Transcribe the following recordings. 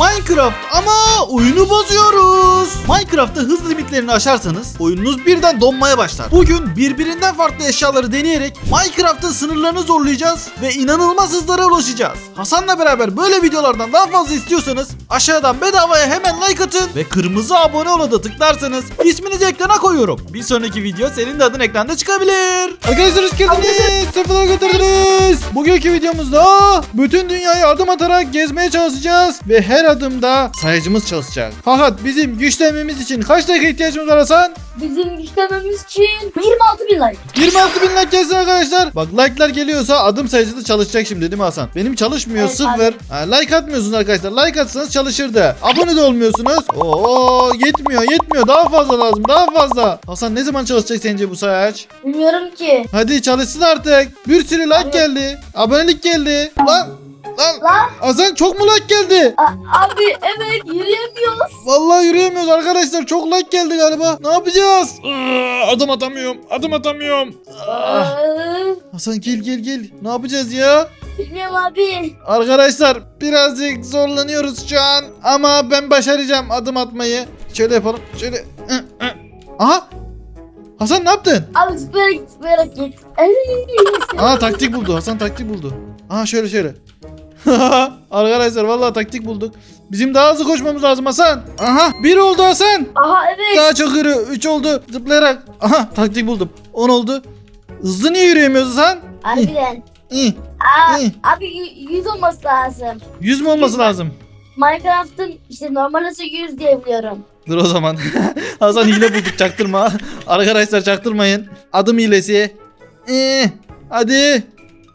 Minecraft ama oyunu bozuyoruz. Minecraft'ta hız limitlerini aşarsanız oyununuz birden donmaya başlar. Bugün birbirinden farklı eşyaları deneyerek Minecraft'ın sınırlarını zorlayacağız ve inanılmaz hızlara ulaşacağız. Hasan'la beraber böyle videolardan daha fazla istiyorsanız aşağıdan bedavaya hemen like atın ve kırmızı abone ol'a da tıklarsanız isminizi ekrana koyuyorum. Bir sonraki video senin de adın ekranda çıkabilir. Arkadaşlar hoş geldiniz. Sefalar getirdiniz. Bugünkü videomuzda bütün dünyayı adım atarak gezmeye çalışacağız ve her adımda sayacımız çalışacak. Fakat bizim güçlenmemiz için kaç dakika ihtiyacımız var Hasan? Bizim güçlenmemiz için 26 bin like. 26 bin like gelsin arkadaşlar. Bak like'lar geliyorsa adım sayıcı da çalışacak şimdi değil mi Hasan? Benim çalışmıyor Evet, sıfır. Ha, like atmıyorsunuz arkadaşlar. Like atsanız çalışırdı. Abone de olmuyorsunuz. Oo yetmiyor yetmiyor. Daha fazla lazım daha fazla. Hasan ne zaman çalışacak sence bu sayaç? Bilmiyorum ki. Hadi çalışsın artık. Bir sürü like Evet. geldi. Abonelik geldi. Lan lan. Lan Hasan çok mu like geldi? a- abi evet yürüyemiyoruz. Vallahi yürüyemiyoruz arkadaşlar. Çok like geldi galiba. Ne yapacağız? Aa, adım atamıyorum. Adım atamıyorum. Ah. Ee, Hasan gel gel gel. Ne yapacağız ya? bilmiyorum abi. Arkadaşlar birazcık zorlanıyoruz şu an ama ben başaracağım adım atmayı. Şöyle yapalım. Şöyle. Hı, hı. Aha! Hasan ne yaptın? Abi zıplayarak git zıplayarak git. Ee, Aa taktik buldu. Hasan taktik buldu. Aha şöyle şöyle. Arkadaşlar vallahi taktik bulduk. Bizim daha hızlı koşmamız lazım Hasan. Aha bir oldu Hasan. Aha evet. Daha çok yürü. 3 oldu. Zıplayarak. Aha taktik buldum. 10 oldu. Hızlı niye yürüyemiyoruz Hasan? Harbiden. İyi. Aa, İyi. abi y- 100 olması lazım. 100 mü olması lazım? Minecraft'ın işte normalde 800 diye biliyorum. Dur o zaman. Hasan hile bulduk çaktırma. Arkadaşlar çaktırmayın. Adım hilesi. Ee, hadi.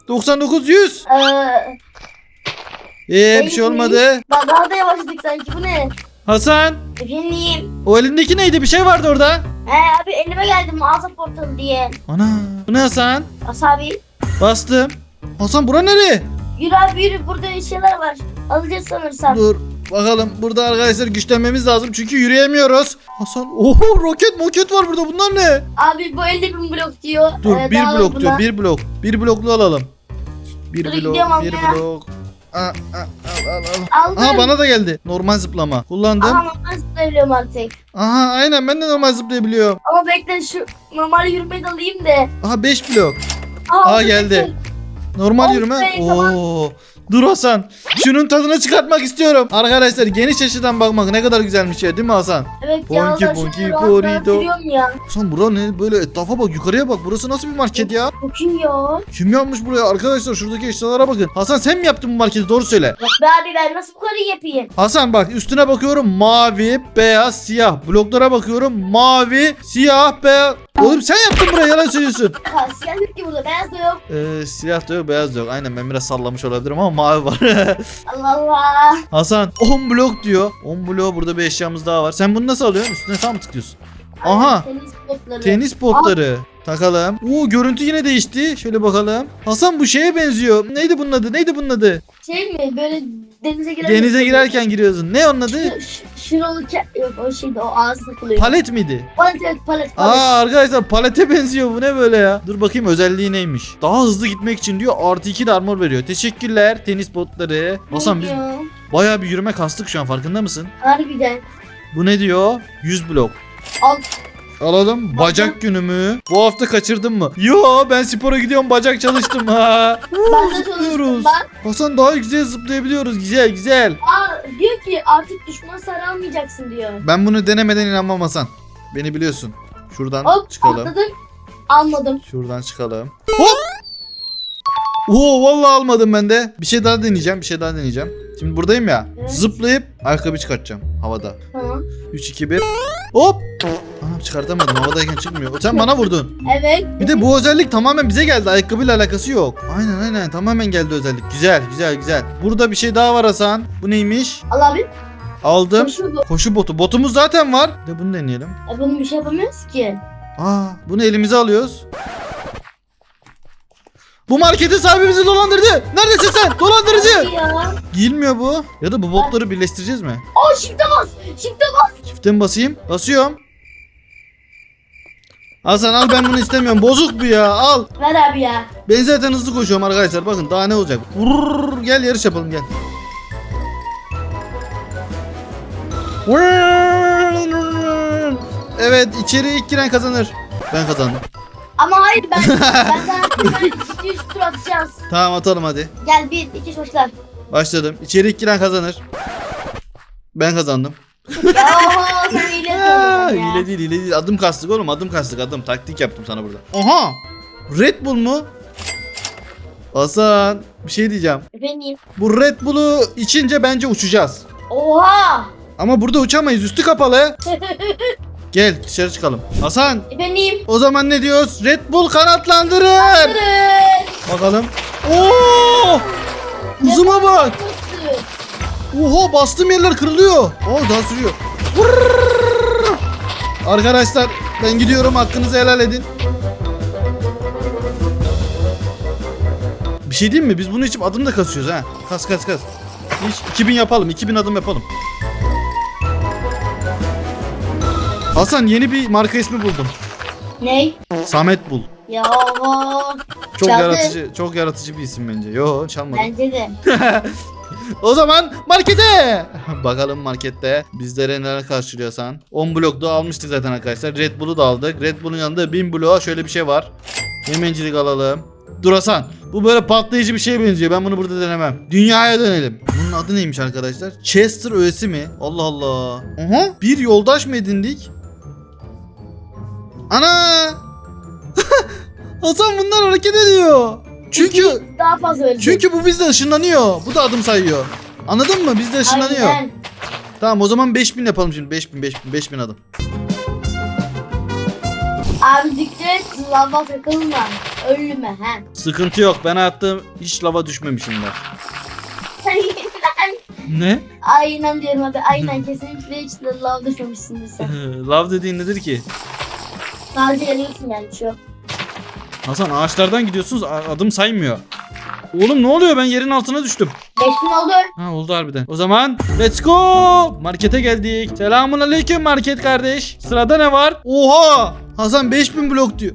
99 100. Ee, Ee bir şey olmadı. bak daha da yavaşladık sanki bu ne? Hasan Efendim. o elindeki neydi? Bir şey vardı orada. Ee, abi elime geldi mağaza portalı diye. Ana. Bu ne Hasan? As abi. Bastım. Hasan bura nereye? Yürü abi yürü burada şeyler var. Alacağız sanırsam. Dur. Bakalım burada arkadaşlar güçlenmemiz lazım çünkü yürüyemiyoruz. Hasan oho roket moket var burada bunlar ne? Abi bu 50 bin blok diyor. Dur Ee, bir daha blok diyor bir blok. Bir bloklu alalım. Bir Dur, blok gidiyorum bir almaya. blok. Aa, aa, al al al. Aldım. Aha bana da geldi. Normal zıplama. Kullandım. Aha normal zıplayabiliyorum artık. Aha aynen ben de normal zıplayabiliyorum. Ama bekle şu normal yürümeyi de alayım de. Aha 5 blok. Aha, Aa, geldi. Normal yürüme. Oo. Dur Hasan. Şunun tadını çıkartmak istiyorum. Arkadaşlar geniş açıdan bakmak ne kadar güzelmiş ya değil mi Hasan? Evet Bonki, ya. rahat yürüyorum ya. Hasan bura ne böyle etrafa bak yukarıya bak. Burası nasıl bir market ya? Çok iyi ya. Kim yapmış buraya? Arkadaşlar şuradaki eşyalara bakın. Hasan sen mi yaptın bu marketi? Doğru söyle. Bak be abi ben nasıl bu kadar yapayım? Hasan bak üstüne bakıyorum mavi, beyaz, siyah. Bloklara bakıyorum mavi, siyah, beyaz. Oğlum sen yaptın buraya yalan söylüyorsun. Ha, siyah yok ki burada beyaz da yok. Ee, siyah da yok, beyaz da yok. Aynen ben biraz sallamış olabilirim ama mavi var. Allah Allah. Hasan 10 blok diyor. 10 blok burada bir eşyamız daha var. Sen bunu nasıl alıyorsun? Üstüne sağ mı tıklıyorsun? Aha Tenis botları. tenis botları. Takalım. Oo görüntü yine değişti. Şöyle bakalım. Hasan bu şeye benziyor. Neydi bunun adı? Neydi bunun adı? Şey mi böyle denize girerken. Denize girerken giriyorsun. Ne onun adı? Şu- şu- Şuralı yok o şeydi o ağzı takılıyor. Palet miydi? Palet evet palet palet. Aa arkadaşlar palete benziyor bu ne böyle ya? Dur bakayım özelliği neymiş? Daha hızlı gitmek için diyor artı 2 de armor veriyor. Teşekkürler tenis botları. Hasan biz Ya, bayağı bir yürüme kastık şu an farkında mısın? Harbiden. Bu ne diyor? 100 blok. Al. Alalım. Bacak günü mü? Bu hafta kaçırdın mı? Yo ben spora gidiyorum bacak çalıştım ha. Ben de çalıştım Zıplıyoruz. bak. Hasan daha güzel zıplayabiliyoruz. Güzel güzel. Aa, diyor ki artık düşman sarılmayacaksın diyor. Ben bunu denemeden inanmam Hasan. Beni biliyorsun. Şuradan Hop çıkalım. atladım. Almadım. Şuradan çıkalım. Hop! Oo vallahi almadım ben de. Bir şey daha deneyeceğim. Bir şey daha deneyeceğim. Şimdi buradayım ya. Evet. Zıplayıp ayakkabı çıkartacağım havada. Tamam. 3 2 1. Hop! Anam çıkartamadım. Havadayken çıkmıyor. Sen bana vurdun. Evet. Bir de bu özellik tamamen bize geldi. Ayakkabıyla alakası yok. Aynen aynen. Tamamen geldi özellik. Güzel güzel güzel. Burada bir şey daha var Hasan. Bu neymiş? Al abi. Aldım. Koşu bu. Koşu botu. Botumuz zaten var. Bir de bunu deneyelim. E, bunu bir şey yapamıyoruz ki. Aa, bunu elimize alıyoruz. Bu marketin sahibi bizi dolandırdı. Neredesin sen? Dolandırıcı. Ya. Giyilmiyor bu. Ya da bu botları birleştireceğiz mi? Aa shift'e bas. Shift'e bas. Çifte mi basayım? Basıyorum. Hasan al ben bunu istemiyorum. Bozuk bu ya. Al. Ver abi ya. Ben zaten hızlı koşuyorum arkadaşlar. Bakın daha ne olacak. Vurr, gel yarış yapalım gel. Evet içeri ilk giren kazanır. Ben kazandım. Ama hayır ben ben daha ben ikinci üç tur atacağız. Tamam atalım hadi. Gel bir iki üç başlar. Başladım. İçeri ilk giren kazanır. Ben kazandım. Oho sen hile Aa, yapıyorsun ya. hile değil hile değil. Adım kastık oğlum adım kastık adım. Taktik yaptım sana burada. Aha! Red Bull mu? Hasan bir şey diyeceğim. Efendim. Bu Red Bull'u içince bence uçacağız. Oha. Ama burada uçamayız üstü kapalı. Gel dışarı çıkalım. Hasan Efendim. o zaman ne diyoruz? Red Bull kanatlandırın. Durun. Bakalım. Oo! Uzuma bak. Oha bastığım yerler kırılıyor. Oo daha sürüyor. Vırrrr. Arkadaşlar ben gidiyorum hakkınızı helal edin. Bir şey diyeyim mi? Biz bunu içip adım da kasıyoruz ha. Kas kas kas. Hiç 2000 yapalım. 2000 adım yapalım. Hasan yeni bir marka ismi buldum. Ney? Samet Bul. Ya. Çok Çaldı. yaratıcı, çok yaratıcı bir isim bence. Yo çalmadım. Bence de. O zaman markete. Bakalım markette bizlere neler karşılıyor Hasan. 10 blok da almıştık zaten arkadaşlar. Red Bull'u da aldık. Red Bull'un yanında 1000 bloğa şöyle bir şey var. Hemencilik alalım. Dur Hasan. Bu böyle patlayıcı bir şeye benziyor. Ben bunu burada denemem. Dünyaya dönelim. Bunun adı neymiş arkadaşlar? Chester öğesi mi? Allah Allah. Aha. Bir yoldaş mı edindik? Ana! Hasan bunlar hareket ediyor. Çünkü İki daha fazla öldü. çünkü bu bizde ışınlanıyor. Bu da adım sayıyor. Anladın mı? Bizde ışınlanıyor. Aynen. Tamam o zaman 5000 yapalım şimdi. 5000 5000 5000 adım. Abi dikkat et lava takılma. Ölme he. Sıkıntı yok. Ben hayatta hiç lava düşmemişim ben. Ne? aynen diyorum abi aynen kesinlikle hiç de lava düşmemişsindir sen. Lav dediğin nedir ki? Sadece yanıyorsun yani şu. Hasan ağaçlardan gidiyorsunuz a- adım saymıyor. Oğlum ne oluyor ben yerin altına düştüm. 5000 oldu. Ha oldu harbiden. O zaman let's go. Markete geldik. Selamun aleyküm market kardeş. Sırada ne var? Oha! Hasan 5000 blok diyor.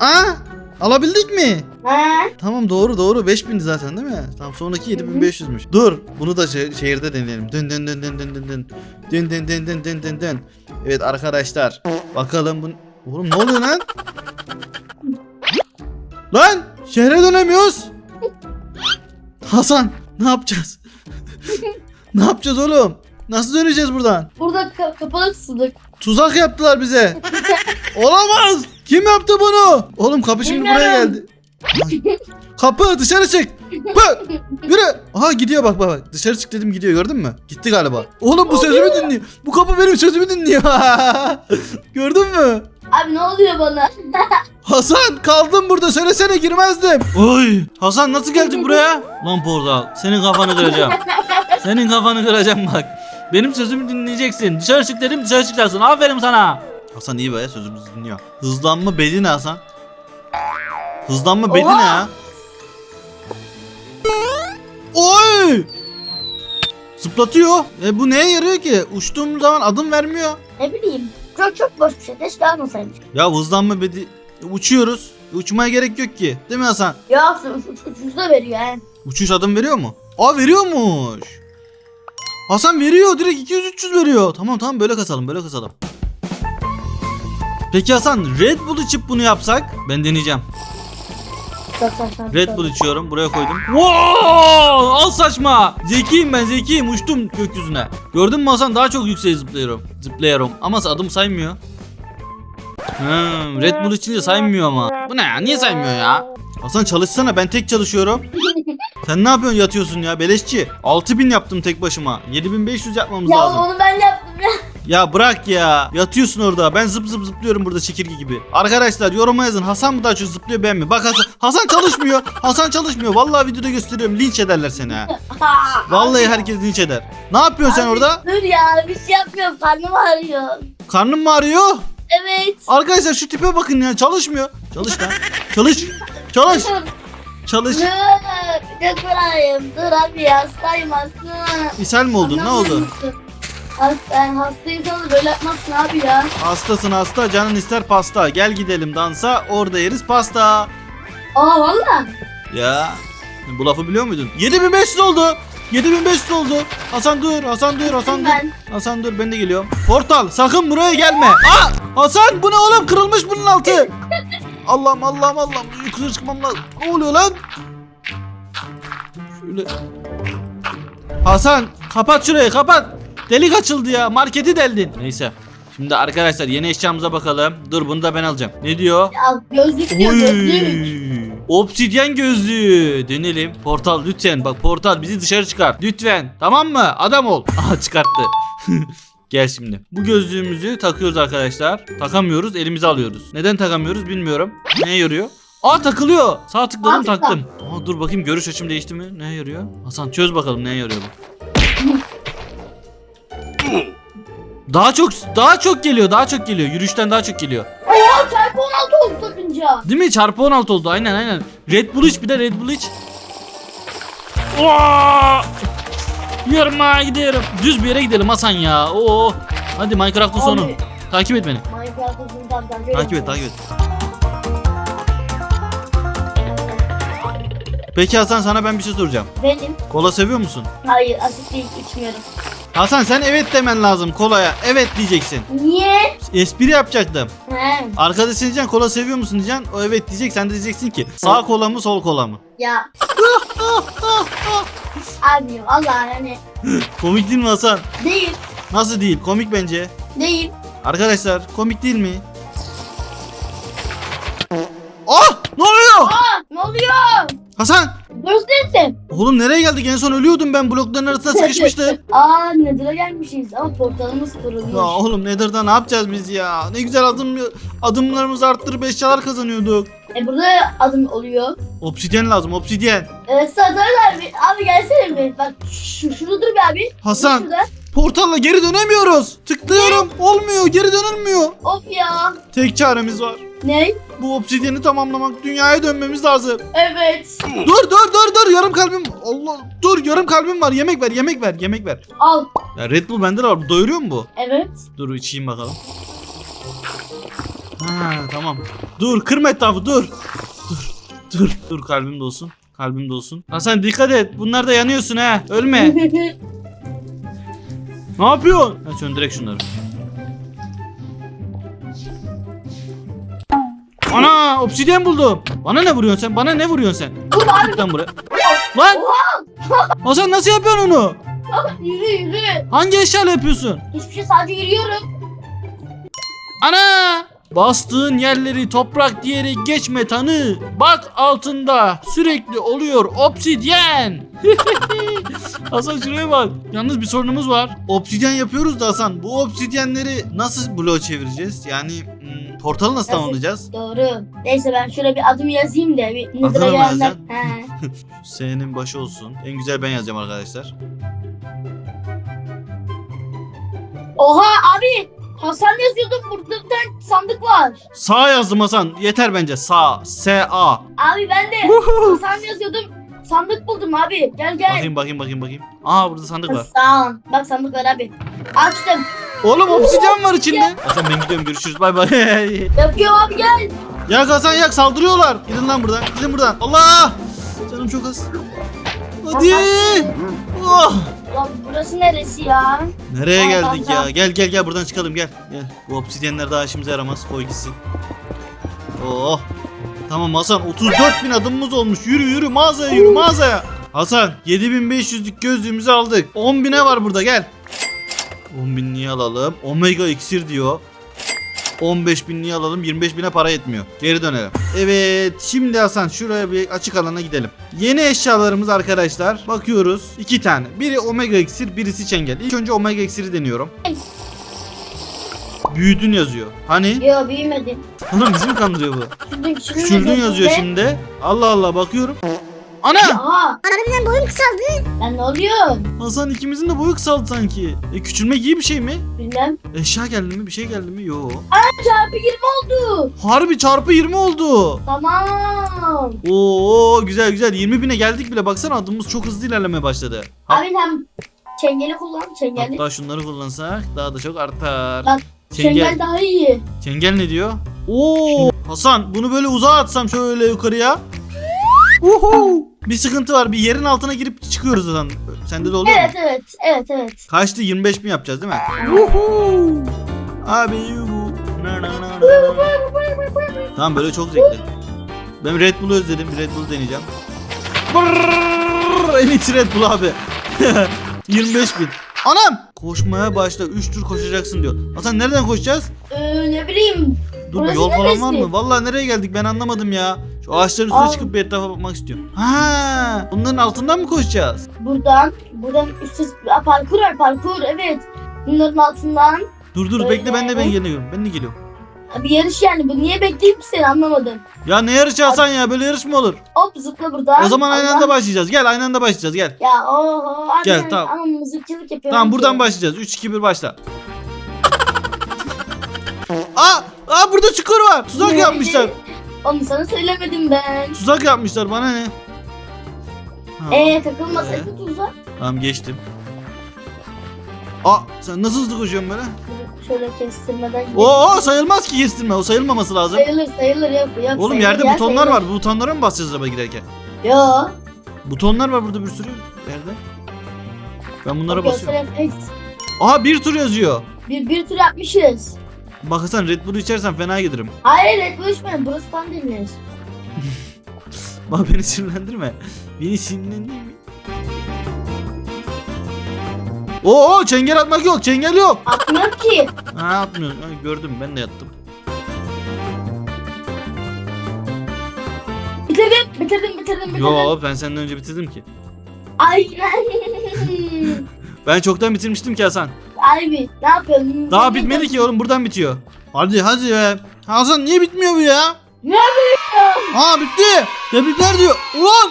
Aa! Alabildik mi? Ha? Tamam doğru doğru 5000'di zaten değil mi? Tamam sonraki 7500'müş. Dur bunu da şe- şehirde deneyelim. Dön dön dön dön dön dön dön. Dön dön dön dön dön dön dön. Evet arkadaşlar bakalım bu... Oğlum ne oluyor lan? Lan şehre dönemiyoruz. Hasan ne yapacağız? ne yapacağız oğlum? Nasıl döneceğiz buradan? Burada ka- kapalı kısıldık. Tuzak yaptılar bize. Olamaz. Kim yaptı bunu? Oğlum kapı şimdi buraya Bilmiyorum. geldi. Ay. Kapı dışarı çık. Bak. Yürü. Aha gidiyor bak bak bak. Dışarı çık dedim gidiyor gördün mü? Gitti galiba. Oğlum bu sözümü dinliyor. Bu kapı benim sözümü dinliyor. gördün mü? Abi ne oluyor bana? Hasan kaldım burada söylesene girmezdim. Oy Hasan nasıl geldin buraya? Lan portal senin kafanı kıracağım. senin kafanı kıracağım bak. Benim sözümü dinleyeceksin. Dışarı çık dedim dışarı çıkacaksın. Aferin sana. Hasan iyi be sözümüzü dinliyor. Hızlanma bedi ne Hasan? Hızlanma bedi ne ya? Oy! Zıplatıyor. E bu neye yarıyor ki? Uçtuğum zaman adım vermiyor. Ne bileyim. Çok çok boş bir şey. Keşke almasaymış. Ya hızlanma bedi uçuyoruz. Uçmaya gerek yok ki. Değil mi Hasan? Ya uç, uç, ucuz da veriyor he. Uçuş adım veriyor mu? Aa veriyormuş. Hasan veriyor direkt 200-300 veriyor. Tamam tamam böyle kasalım böyle kasalım. Peki Hasan Red Bull içip bunu yapsak ben deneyeceğim. Çok saçma. bir Red. Bull içiyorum buraya koydum. Wow! Al saçma. Zekiyim ben zekiyim uçtum gökyüzüne. Gördün mü Hasan daha çok yükseğe zıplıyorum. Zıplıyorum ama adım saymıyor. Hmm, Red Bull içince saymıyor ama. Bu ne ya niye saymıyor ya? Hasan çalışsana ben tek çalışıyorum. Sen ne yapıyorsun yatıyorsun ya beleşçi? 6000 yaptım tek başıma. 7500 yapmamız Ya lazım. onu ben yaptım ya. Bırak ya. Yatıyorsun orada. Ben zıp zıp zıplıyorum burada çekirge gibi. Arkadaşlar yoruma yazın. Hasan mı daha çok zıplıyor ben mi? Bak Hasan, Hasan çalışmıyor. Hasan çalışmıyor. Vallahi videoda gösteriyorum. Linç ederler seni ha. Vallahi herkes linç eder. Ne yapıyorsun sen Abi, orada? Dur ya bir şey yapmıyorum. Karnım ağrıyor. Karnın mı ağrıyor? Evet. Arkadaşlar şu tipe bakın ya. Çalışmıyor. Çalış lan. Çalış. Çalış. Çalış. Dur. Dur durayım. Dur abi hastayım hasta. İshal mi oldun? Ne oldu? Hasta, hastaysan da böyle yapmazsın abi ya. Hastasın hasta. Canın ister pasta. Gel gidelim dansa. Orada yeriz pasta. Aa valla. Ya. Bu lafı biliyor muydun? 7500 oldu. 7500 oldu. Hasan dur Hasan dur Hasan dur. Ben. Hasan dur ben de geliyorum. Portal sakın buraya gelme. Aa Hasan bu ne oğlum kırılmış bunun altı. Allah'ım Allah'ım Allah'ım yukarı çıkmam lazım. Ne oluyor lan? Şöyle. Hasan kapat şurayı kapat. Delik açıldı ya marketi deldin. Neyse. Şimdi arkadaşlar yeni eşyamıza bakalım. Dur bunu da ben alacağım. Ne diyor? Al gözlük diyor gözlük. Obsidyen gözlüğü. Dönelim. Portal lütfen. Bak portal bizi dışarı çıkar. Lütfen. Tamam mı? Adam ol. Aha çıkarttı. Gel şimdi. Bu gözlüğümüzü takıyoruz arkadaşlar. Takamıyoruz. Elimize alıyoruz. Neden takamıyoruz bilmiyorum. Neye yarıyor? Aa takılıyor. Sağ tıkladım tıkla. taktım. Aa, dur bakayım görüş açım değişti mi? Neye yarıyor? Hasan çöz bakalım neye yarıyor bu. Daha çok daha çok geliyor. Daha çok geliyor. Yürüyüşten daha çok geliyor. Oha çarpı 16 oldu takınca. Değil mi? Çarpı 16 oldu. Aynen aynen. Red Bull iç bir de Red Bull iç. Oo! Yarma gidiyorum. Düz bir yere gidelim Hasan ya. Oo. Hadi Minecraft'ın sonu. Takip et beni. Minecraft'ın sundan Takip et, takip et. Peki Hasan sana ben bir şey soracağım. Benim. Kola seviyor musun? Hayır asit değil içmiyorum. Hasan sen evet demen lazım kolaya. Evet diyeceksin. Niye? Espri yapacaktım. He. Arkadaşın diyeceksin kola seviyor musun diyeceksin. O evet diyecek. Sen de diyeceksin ki sağ kola mı sol kola mı? Ya. Abi valla yani Komik değil mi Hasan? değil. Nasıl değil? Komik bence. Değil. Arkadaşlar komik değil mi? Ah! Ne oluyor? Aa ne oluyor? Hasan! Burası neresi? Oğlum nereye geldik? En son ölüyordum ben. Blokların arasında sıkışmıştım. Aa Nether'a gelmişiz ama portalımız ya kırılmış. oğlum Nether'da ne yapacağız biz ya? Ne güzel adım adımlarımızı arttırıp eşyalar kazanıyorduk. E burada adım oluyor. Obsidyen lazım, obsidyen. Evet Satarlar abi. Abi gelsene bir. Bak şu, şurada dur bir abi. Hasan. Şurada. Portalla geri dönemiyoruz. Tıklıyorum. Olmuyor. Geri dönülmüyor. Of ya. Tek çaremiz var. Ne? Bu obsidyeni tamamlamak. Dünyaya dönmemiz lazım. Evet. Dur dur dur dur. Yarım kalbim. Allah. Dur yarım kalbim var. Yemek ver. Yemek ver. Yemek ver. Al. Ya Red Bull bende de var. Doyuruyor mu bu? Evet. Dur içeyim bakalım. Ha tamam. Dur kırma etrafı dur. Dur. Dur. Dur kalbim dolsun. Kalbim dolsun. Hasan dikkat et. Bunlar da yanıyorsun ha. Ölme. ne yapıyorsun? Ha söndürek şunları. Ana obsidyen buldum. Bana ne vuruyorsun sen? Bana ne vuruyorsun sen? Git lan buraya. Lan! Hasan nasıl yapıyorsun onu? yürü yürü. Hangi eşyayla yapıyorsun? Hiçbir şey sadece yürüyorum. Ana! Bastığın yerleri toprak diyerek geçme tanı. Bak altında sürekli oluyor obsidyen. Hasan şuraya bak. Yalnız bir sorunumuz var. Obsidyen yapıyoruz da Hasan. Bu obsidyenleri nasıl bloğa çevireceğiz? Yani hmm, portalı nasıl Nasıl? tamamlayacağız? Doğru. Neyse ben şöyle bir adım yazayım da bir Nether'a mı yazacaksın? He. S'nin başı olsun. En güzel ben yazacağım arkadaşlar. Oha abi. Hasan yazıyordum burada bir tane sandık var. Sağ yazdım Hasan. Yeter bence. Sağ. S-A. Abi ben de Hasan yazıyordum. Sandık buldum abi. Gel gel. Bakayım bakayım bakayım bakayım. Aa burada sandık var. Sağ ol. Bak sandık var abi. Açtım. Oğlum obsidyen var içinde. Hasan ben gidiyorum görüşürüz bay bay. Yapıyorum abi gel. yak Hasan yak saldırıyorlar. Gidin lan buradan gidin buradan. Allah. Canım çok az. Hadi. Oh. Lan burası neresi ya? Nereye Tamam, geldik tamam, ya? Gel gel gel buradan çıkalım gel. Gel. Bu obsidyenler daha işimize yaramaz. Koy gitsin. Oh. Tamam Hasan 34 bin adımımız olmuş. Yürü yürü mağazaya yürü mağazaya. Hasan 7500'lük gözlüğümüzü aldık. 10 bine var burada gel. 10 binliği alalım. Omega iksir diyor. 15 binliği alalım 25 bine para yetmiyor. Geri dönelim. Evet şimdi Hasan şuraya bir açık alana gidelim. Yeni eşyalarımız arkadaşlar. Bakıyoruz. iki tane. Biri omega iksir birisi çengel. İlk önce omega iksiri deniyorum. Büyüdün yazıyor. Hani? Yo büyümedim. Oğlum bizi mi kandırıyor bu? Küçüldün küçüldün. Küçüldün yazıyor şimdi. Allah Allah bakıyorum. Ana! Aha. Harbiden boyum kısaldı. Lan ne oluyor? Hasan ikimizin de boyu kısaldı sanki. E küçülmek iyi bir şey mi? Bilmem. Eşya geldi mi? Bir şey geldi mi? Yo. Çarpı 20 oldu. Harbi çarpı 20 oldu. Tamam. Oo güzel güzel 20 bine geldik bile baksana adımız çok hızlı ilerlemeye başladı. Ha- Abi sen çengeli kullan çengeli. Hatta şunları kullansak daha da çok artar. Bak, Çengel. Çengel daha iyi. Çengel ne diyor? Oo Hasan bunu böyle uzağa atsam şöyle yukarıya. Uhu. Bir sıkıntı var. Bir yerin altına girip çıkıyoruz zaten. Sende de oluyor Evet mu? evet evet evet. Kaçtı? 25 bin yapacağız değil mi? Yuhu. Abi yuhu. Na, na, na, na. Tamam böyle çok zevkli. Ben Red Bull'u özledim. Red Bull deneyeceğim. Brrrr, en iyisi Red Bull abi. 25 bin. Anam! Koşmaya başla. 3 tur koşacaksın diyor. Hasan nereden koşacağız? Ee, ne bileyim. Dur Burası yol falan var mı? Vallahi nereye geldik ben anlamadım ya. Şu ağaçların üstüne Aa. çıkıp bir etrafa bakmak istiyorum. Ha, bunların altından mı koşacağız? Buradan buradan üstsüz parkur var parkur evet. Bunların altından Dur dur Böyle. bekle ben de ben geliyorum. Ben de geliyorum. Bir yarış yani. Bu niye bekleyeyim ki seni anlamadım. Ya ne yarışı Hasan ya? Böyle yarış mı olur? Hop zıpla buradan. O zaman aynı Allah. anda başlayacağız. Gel aynı anda başlayacağız gel. Ya oho abi Gel, ben- tamam. ama mızıkçılık yapıyorum. Tamam ki. buradan başlayacağız. 3 2 1 başla. Aa, aa burada çukur var. Tuzak yapmışlar. Onu sana söylemedim ben. Tuzak yapmışlar bana ne? Ha, Eee takılmasaydı tuza. Tamam geçtim. Aa sen nasıl hızlı koşuyorsun böyle? Şöyle kestirmeden gidelim. Oo sayılmaz ki kestirme. O sayılmaması lazım. Sayılır sayılır yok yok. Oğlum sayılır yerde ya, butonlar sayılır. var. Bu butonlara mı basacağız araba giderken? Yo. Butonlar var burada bir sürü yerde. Ben bunlara basıyorum. Göster- Aha bir tur yazıyor. Bir, bir tur yapmışız. Bak Hasan Red Bull'u içersen fena giderim. Hayır Red Bull içmeyin. Burası denir. Bak beni sinirlendirme. Beni sinirlendirme. Oo çengel atmak yok. Çengel yok. Atmıyor ki. Ha atmıyor. Ha, gördüm ben de yattım. Bitirdim bitirdim bitirdim bitirdim. Yo ben senden önce bitirdim ki. Aynen. Ben çoktan bitirmiştim ki Hasan. Abi ne yapıyorsun? Daha bitmedi ki oğlum buradan bitiyor. Hadi hadi be. Hasan niye bitmiyor bu ya? Ne yapıyorsun? Ha bitti. Tebrikler diyor. Ulan.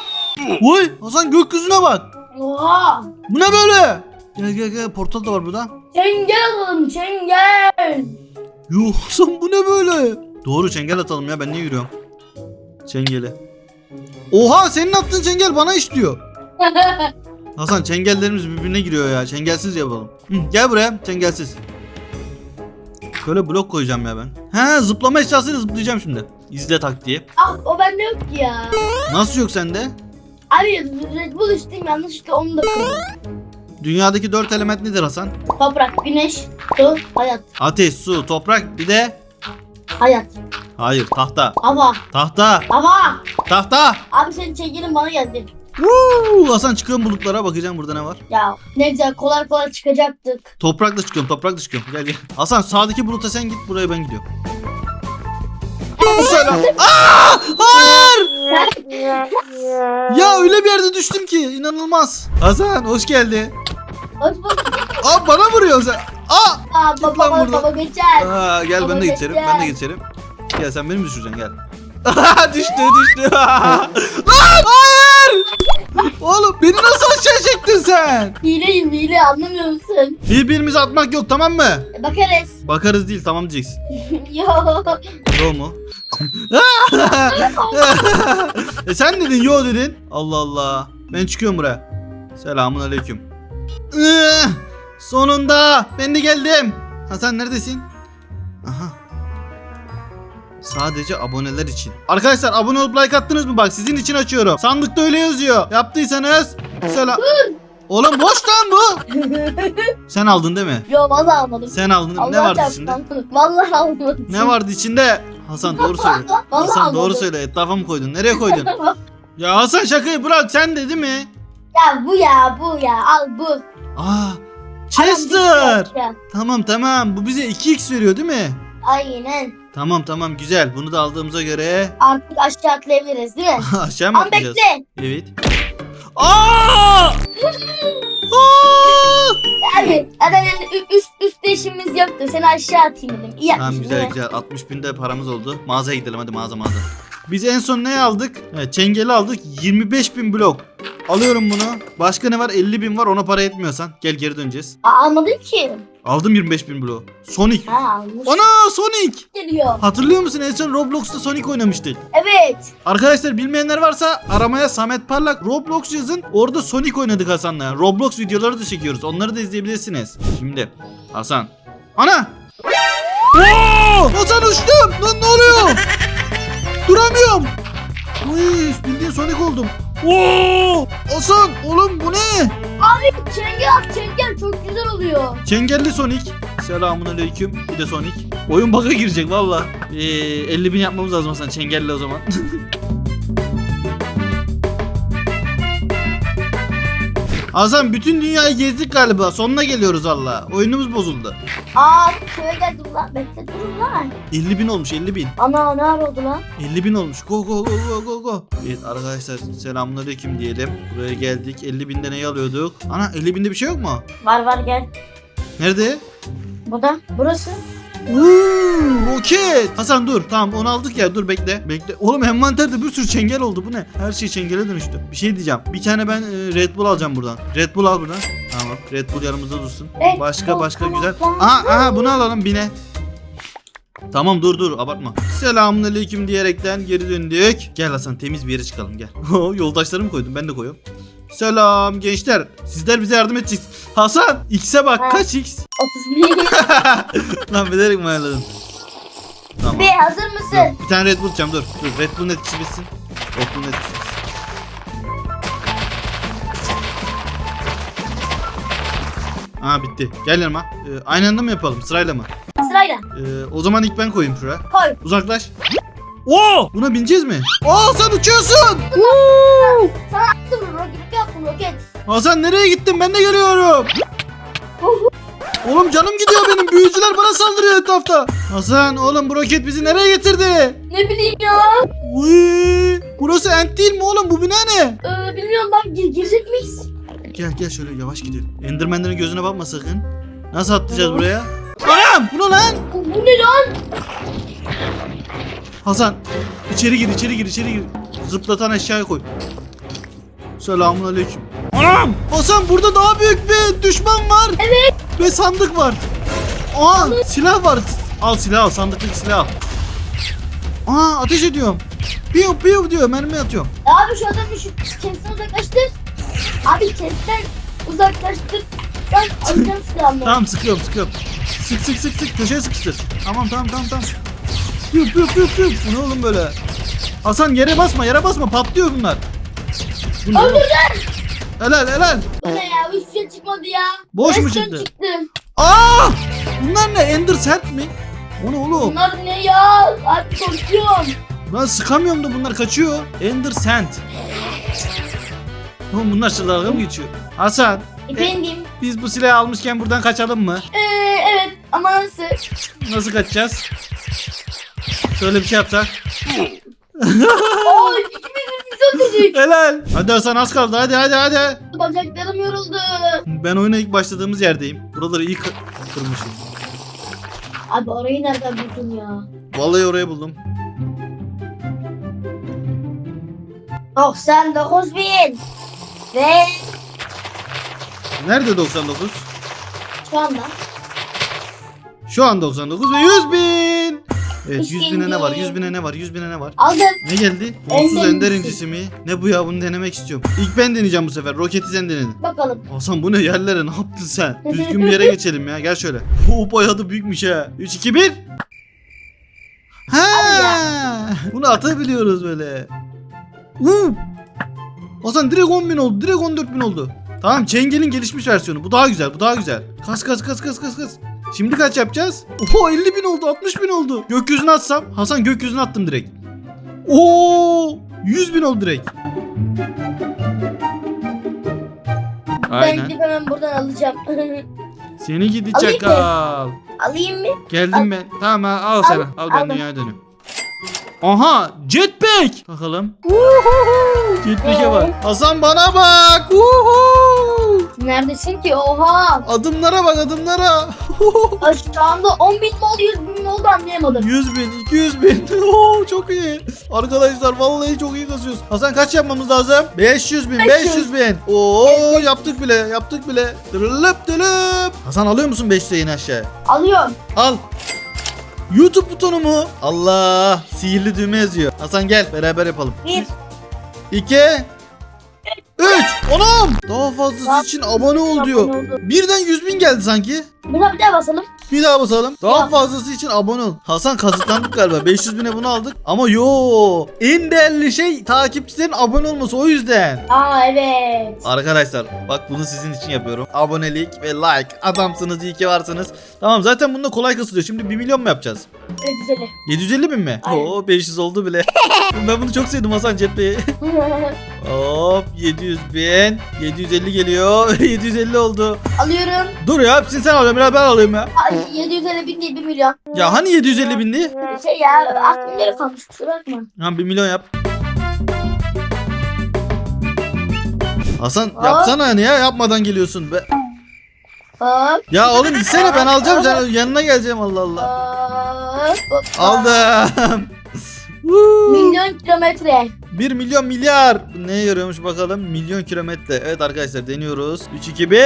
Vay Hasan gökyüzüne bak. Oha. Bu ne böyle? Gel gel gel portal da var burada. Çengel alalım çengel. Yuh Hasan bu ne böyle? Doğru çengel atalım ya ben niye yürüyorum? Çengeli. Oha senin attığın çengel bana işliyor. Hasan çengellerimiz birbirine giriyor ya. Çengelsiz yapalım. Hı, gel buraya çengelsiz. Şöyle blok koyacağım ya ben. He zıplama eşyasıyla zıplayacağım şimdi. İzle taktiği. ah o bende yok ki ya. Nasıl yok sende? Abi Red Bull içtim yanlışlıkla onu da kırdım. Dünyadaki dört element nedir Hasan? Toprak, güneş, su, hayat. Ateş, su, toprak bir de... Hayat. Hayır tahta. Hava. Tahta. Hava. Tahta. Abi senin çengelin bana geldi. Woo! Hasan çıkıyorum bulutlara bakacağım burada ne var. Ya ne güzel kolay kolay çıkacaktık. Toprakla çıkıyorum toprakla çıkıyorum. Gel gel. Hasan sağdaki buluta sen git buraya ben gidiyorum. Selam. Aa! Hayır! Ya öyle bir yerde düştüm ki inanılmaz. Hasan hoş geldin. Hoş bulduk. Aa bana vuruyorsun sen. Aa! Aa, Git baba, lan baba, buradan. baba geçer. Aa, gel ben de Baba geçerim. geçer. Ben de geçerim. Gel sen beni mi düşüreceksin gel. düştü düştü. Lan hayır! Oğlum beni nasıl aşağı çektin sen? Hileyim hile anlamıyor musun? Birbirimize atmak yok tamam mı? E, Bakarız. Bakarız değil tamam diyeceksin. Yo. Yo mu? e sen dedin yo dedin. Allah Allah. Ben çıkıyorum buraya. Selamun aleyküm. Sonunda ben de geldim. Hasan neredesin? Aha. Sadece aboneler için. Arkadaşlar abone olup like attınız mı? Bak sizin için açıyorum. Sandıkta öyle yazıyor. Yaptıysanız selam. Oğlum boş lan bu. Sen aldın değil mi? Yo vallahi almadım. Sen aldın. ne Allah vardı çarpsın içinde? Vallahi almadım. Ne vardı içinde? Hasan doğru söyle. Vallahi Hasan doğru almadım. söyle. Etrafa mı koydun? Nereye koydun? Ya Hasan şakayı bırak sen de değil mi? Ya bu ya bu ya al bu. Aa, Chester. Tamam tamam. Bu bize 2x veriyor değil mi? Aynen. Tamam tamam güzel. Bunu da aldığımıza göre Artık aşağı atlayabiliriz değil mi? aşağı mı Ama atlayacağız? bekle. Evet. Aa! Aa! Abi zaten yani ü- üst üstte işimiz yoktu. Seni aşağı atayım dedim. İyi Tamam yapmışsın. güzel değil mi? güzel. 60 binde paramız oldu. Mağazaya gidelim hadi mağaza mağaza. Biz en son ne aldık? Evet, çengeli aldık. 25 bin blok. Alıyorum bunu. Başka ne var? 50 bin var ona para etmiyorsan. Gel geri döneceğiz. Aa, almadın ki. Aldım 25 bin blok. Sonic. Ha almış. Ana Sonic. geliyor. Hatırlıyor musun en son Roblox'ta Sonic oynamıştık. Evet. Arkadaşlar bilmeyenler varsa aramaya Samet Parlak Roblox yazın. Orada Sonic oynadık Hasan'la. Roblox videoları da çekiyoruz. Onları da izleyebilirsiniz. Şimdi Hasan. Ana! Oo! Hasan uçtum. Lan ne oluyor? Duramıyorum. Uy, bildiğin Sonic oldum. Oo! Hasan oğlum bu ne? Abi çengel çengel çok güzel oluyor. Çengelli Sonic. Selamun aleyküm. Bir de Sonic. Oyun bug'a girecek valla. Ee, 50 bin yapmamız lazım Hasan çengelli o zaman. Hasan bütün dünyayı gezdik galiba. Sonuna geliyoruz valla. Oyunumuz bozuldu. Aa köye geldim lan. Bekle durun lan. 50 bin olmuş 50 bin. Ana ne oldu lan? 50 bin olmuş. Go go go go go go. Evet arkadaşlar selamünaleyküm diyelim. Buraya geldik. 50 binde neyi alıyorduk? Ana 50 binde bir şey yok mu? Var var gel. Nerede? Bu da burası. Uuu roket. Hasan dur tamam onu aldık ya dur bekle. Bekle. Oğlum envanterde bir sürü çengel oldu bu ne? Her şey çengele dönüştü. Bir şey diyeceğim. Bir tane ben e, Red Bull alacağım buradan. Red Bull al buradan. Tamam Red Bull yanımızda dursun. Red Başka Bull, başka güzel. Aha aha bunu alalım bine. Tamam dur dur abartma. Selamünaleyküm diyerekten geri döndük. Gel Hasan temiz bir yere çıkalım gel. Yoldaşlarımı koydum ben de koyuyorum. Selam gençler. Sizler bize yardım edeceksiniz. Hasan X'e bak Ha. kaç X? 31. Lan bilerek mi? Tamam. Bir hazır Dur, mısın? bir tane Red Bull içeceğim dur. Dur Red Bull'un etkisi bitsin. Red Bull'un etkisi bitsin. Aa bitti. Gel yanıma. Ee, aynı anda mı yapalım? Sırayla mı? Sırayla. Ee, o zaman ilk ben koyayım şuraya. Koy. Uzaklaş. Oo! Buna bineceğiz mi? Oo sen uçuyorsun. Sana attım yaptım roket. Hasan nereye gittin? Ben de geliyorum. Oğlum canım gidiyor benim. Büyücüler bana saldırıyor etrafta. Hasan oğlum bu roket bizi nereye getirdi? Ne bileyim ya. Uy, burası ent değil mi oğlum? Bu bina ne? Ee, bilmiyorum bak gir girecek miyiz? Gel gel şöyle yavaş gidelim. Endermenlerin gözüne bakma sakın. Nasıl atlayacağız buraya? Anam! Bu ne lan? Bu, bu ne lan? Hasan içeri gir içeri gir içeri gir. Zıplatan aşağıya koy. Selamun aleyküm. Anam! Hasan burada daha büyük bir düşman var. Evet. Ve sandık var. Aa silah var. Al silah al sandıktaki silah al. Aa ateş ediyorum. Piyo piyo diyor mermi atıyorum. Abi şu adamı şu chest'ten uzaklaştır. Abi chest'ten uzaklaştır. Sen alacaksın silahını. Tamam sıkıyorum sıkıyorum. Sık sık sık sık köşeye sıkıştır. Tamam tamam tamam tamam. Püf püf püf püf. Bu ne oğlum böyle? Hasan yere basma yere basma patlıyor bunlar. Bu ne? Öldürdün. Helal helal. Bu ne ya? Hiçbir şey çıkmadı ya. Boş mu çıktı? Aa! Bunlar ne? Ender sert mi? O ne oğlum? Bunlar ne ya? Abi korkuyorum. Ben sıkamıyorum da bunlar kaçıyor. Ender Sand. Oğlum bunlar dalga mı geçiyor? Hasan Efendim. biz bu silahı almışken buradan kaçalım mı? Ee, evet ama nasıl? Nasıl kaçacağız? Şöyle bir şey yapsak. Oo ikimiz birbirimizi öldürdük. Helal. Hadi Hasan az kaldı hadi hadi hadi. Bacaklarım yoruldu. Ben oyuna ilk başladığımız yerdeyim. Buraları iyi kı- kırmışım. Abi orayı nereden buldun ya? Vallahi oraya buldum. 99 bin. Ve Nerede 99? şu anda Şu an 99 ve 100 bin. Evet Üç 100 bin bine ne var? bin. 100 bine ne var? 100 bine ne var? aldım. Ne geldi? Ender Onsuz ender incisi. incisi mi? Ne bu ya bunu denemek istiyorum. İlk ben deneyeceğim bu sefer. Roketi sen denedin. Bakalım. Hasan bu ne yerlere ne yaptın sen? Düzgün bir yere geçelim ya gel şöyle. Bu bayağı da büyükmüş ha. 3 2 1. Ha! Bunu atabiliyoruz böyle. Uuu. Hasan direkt 10 bin oldu. Direkt 14 bin oldu. Tamam Çengel'in gelişmiş versiyonu. Bu daha güzel. Bu daha güzel. Kas kas kas kas kas kas. Şimdi kaç yapacağız? Oho 50 bin oldu. 60 bin oldu. Gökyüzüne atsam. Hasan gökyüzüne attım direkt. Oo 100 bin oldu direkt. Ben gidip hemen buradan alacağım. Seni gidi Alayım mı? çakal. Alayım mı? Geldim ben. Tamam ha, al sana. Al ben aldım. dünyaya dönüyorum. Aha jetpack. Bakalım. Jetpack'e bak. Hasan bana bak. Woohoo! Neredesin ki? Oha. Adımlara bak adımlara. Aa, Şu anda 10 bin mi oldu 100 bin mi oldu anlayamadım. 100 bin, 200 bin. Oo, çok iyi. Arkadaşlar vallahi çok iyi kasıyoruz. Hasan kaç yapmamız lazım? 500 bin, 500 bin. Oo yaptık bile, yaptık bile. Dırılıp dırılıp. Hasan alıyor musun 500'e yine aşağı? Alıyorum. Al. YouTube butonu mu? Allah. Sihirli düğme yazıyor. Hasan gel beraber yapalım. 1. 2 3 Anam! Daha fazlası için abone ol diyor. Birden 100 bin geldi sanki. Buna bir daha basalım. Bir daha basalım. Daha Ya. fazlası için abone ol. Hasan kazıklandık galiba. 500 bine bunu aldık. Ama yo. En değerli şey takipçilerin abone olması o yüzden. Aa evet. Arkadaşlar bak bunu sizin için yapıyorum. Abonelik ve like. Adamsınız iyi ki varsınız. Tamam zaten bunda kolay kasılıyor. Şimdi 1 milyon mu yapacağız? Evet güzel. 750 bin mi? Aynen. Oo 500 oldu bile. ben bunu çok sevdim Hasan Cephe'yi. Hop 700 bin. 750 geliyor. 750 oldu. Alıyorum. Dur ya hepsini sen alıyorsun biraz ben alayım ya. Ay 750 bin değil 1 milyon. Ya hani 750 bindi? Şey ya aklım yarı kalmış kusura bakma. Ha 1 milyon yap. Hasan yapsana niye yapmadan geliyorsun be? Hop Ya oğlum gitsene ben alacağım sen yanına geleceğim Allah Allah. hop hop. Aldım. Woo. Milyon kilometre. 1 milyon milyar. Ne yarıyormuş bakalım? Milyon kilometre. Evet arkadaşlar deniyoruz. 3 2 1.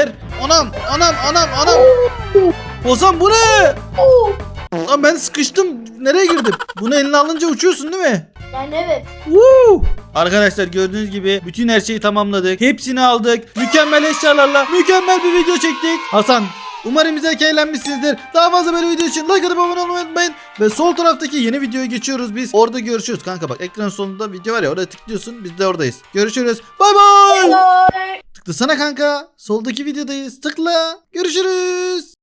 Anam anam anam anam. Ozan bu ne? Lan ben sıkıştım. Nereye girdim? Bunu eline alınca uçuyorsun değil mi? Yani evet. Woo! Arkadaşlar gördüğünüz gibi bütün her şeyi tamamladık. Hepsini aldık. Mükemmel eşyalarla mükemmel bir video çektik. Hasan Umarım izlerken eğlenmişsinizdir. Daha fazla böyle video için like atıp abone olmayı unutmayın. Ve sol taraftaki yeni videoya geçiyoruz biz. Orada görüşürüz. Kanka bak ekran sonunda video var ya oraya tıklıyorsun. Biz de oradayız. Görüşürüz. Bay bay. Tıklasana kanka. Soldaki videodayız. Tıkla. Görüşürüz.